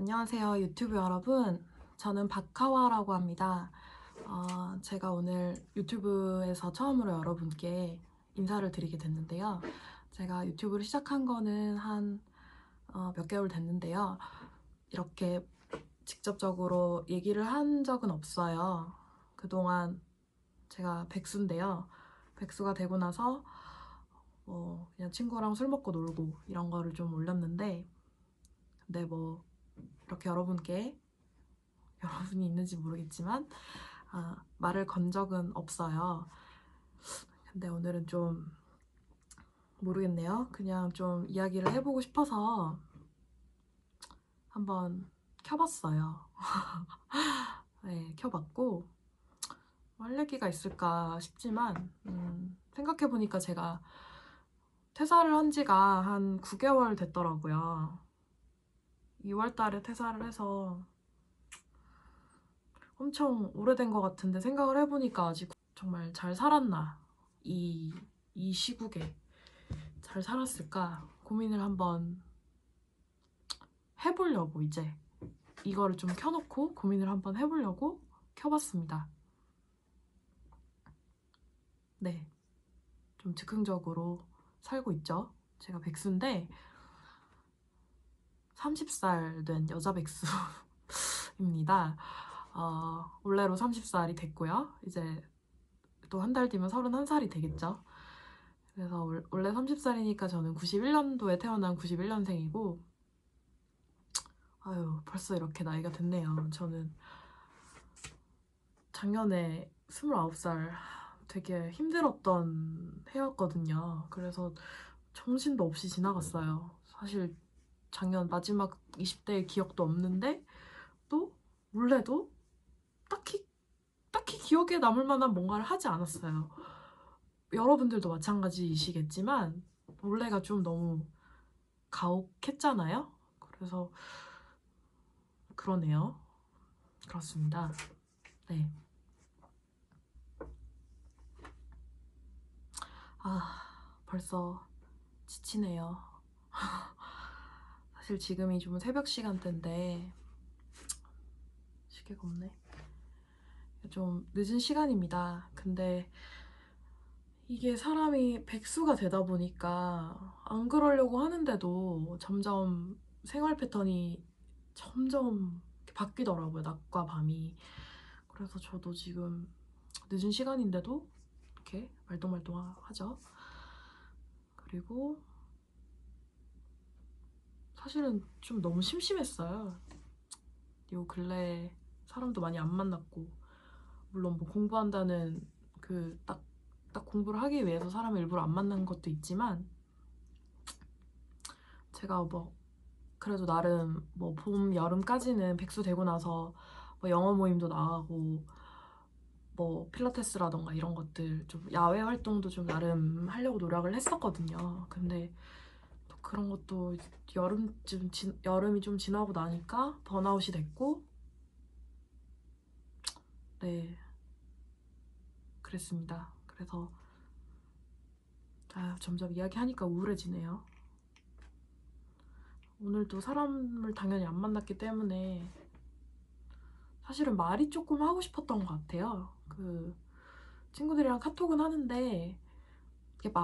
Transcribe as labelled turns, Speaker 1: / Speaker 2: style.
Speaker 1: 안녕하세요 유튜브 여러분. 저는 박하와라고 합니다. 어, 제가 오늘 유튜브에서 처음으로 여러분께 인사를 드리게 됐는데요. 제가 유튜브를 시작한 거는 한 어, 몇 개월 됐는데요. 이렇게 직접적으로 얘기를 한 적은 없어요. 그동안 제가 백수인데요. 백수가 되고 나서 뭐 그냥 친구랑 술 먹고 놀고 이런 거를 좀 올렸는데 근데 뭐 이렇게 여러분께 여러분이 있는지 모르겠지만 아, 말을 건 적은 없어요. 근데 오늘은 좀 모르겠네요. 그냥 좀 이야기를 해보고 싶어서 한번 켜봤어요. 네, 켜봤고 할 얘기가 있을까 싶지만 음, 생각해보니까 제가 퇴사를 한 지가 한 9개월 됐더라고요. 2월 달에 퇴사를 해서 엄청 오래된 것 같은데 생각을 해보니까 아직 정말 잘 살았나 이, 이 시국에 잘 살았을까 고민을 한번 해보려고 이제 이거를 좀 켜놓고 고민을 한번 해보려고 켜봤습니다. 네, 좀 즉흥적으로 살고 있죠. 제가 백수인데 30살 된 여자 백수입니다. 어, 올해로 30살이 됐고요. 이제 또 한 달 뒤면 31살이 되겠죠. 그래서 올- 원래 30살이니까 저는 91년도에 태어난 91년생이고 아유 벌써 이렇게 나이가 됐네요. 저는 작년에 29살 되게 힘들었던 해였거든요. 그래서 정신도 없이 지나갔어요. 사실 작년 마지막 20대의 기억도 없는데 또 몰래도 딱히 딱히 기억에 남을 만한 뭔가를 하지 않았어요. 여러분들도 마찬가지이시겠지만 올해가 좀 너무 가혹했잖아요. 그래서 그러네요. 그렇습니다. 네. 아, 벌써 지치네요. 사실 지금이 좀 새벽 시간대인데 시계가 없네. 좀 늦은 시간입니다. 근데 이게 사람이 백수가 되다 보니까 안 그러려고 하는데도 점점 생활 패턴이 점점 바뀌더라고요. 낮과 밤이. 그래서 저도 지금 늦은 시간인데도 이렇게 말똥말똥 하죠. 그리고 사실은 좀 너무 심심했어요. 요 근래 사람도 많이 안 만났고 물론 뭐 공부한다는 그 딱 딱 공부를 하기 위해서 사람을 일부러 안 만난 것도 있지만 제가 뭐 그래도 나름 뭐 봄 여름까지는 백수 되고 나서 뭐 영어 모임도 나가고 뭐 필라테스라던가 이런 것들 좀 야외 활동도 좀 나름 하려고 노력을 했었거든요. 근데 또 그런 것도 여름쯤 지, 여름이 좀 지나고 나니까 번아웃이 됐고 네 그랬습니다. 그래서 아, 점점 이야기하니까 우울해지네요. 오늘도 사람을 당연히 안 만났기 때문에 사실은 말이 조금 하고 싶었던 것 같아요. 그 친구들이랑 카톡은 하는데 이게 말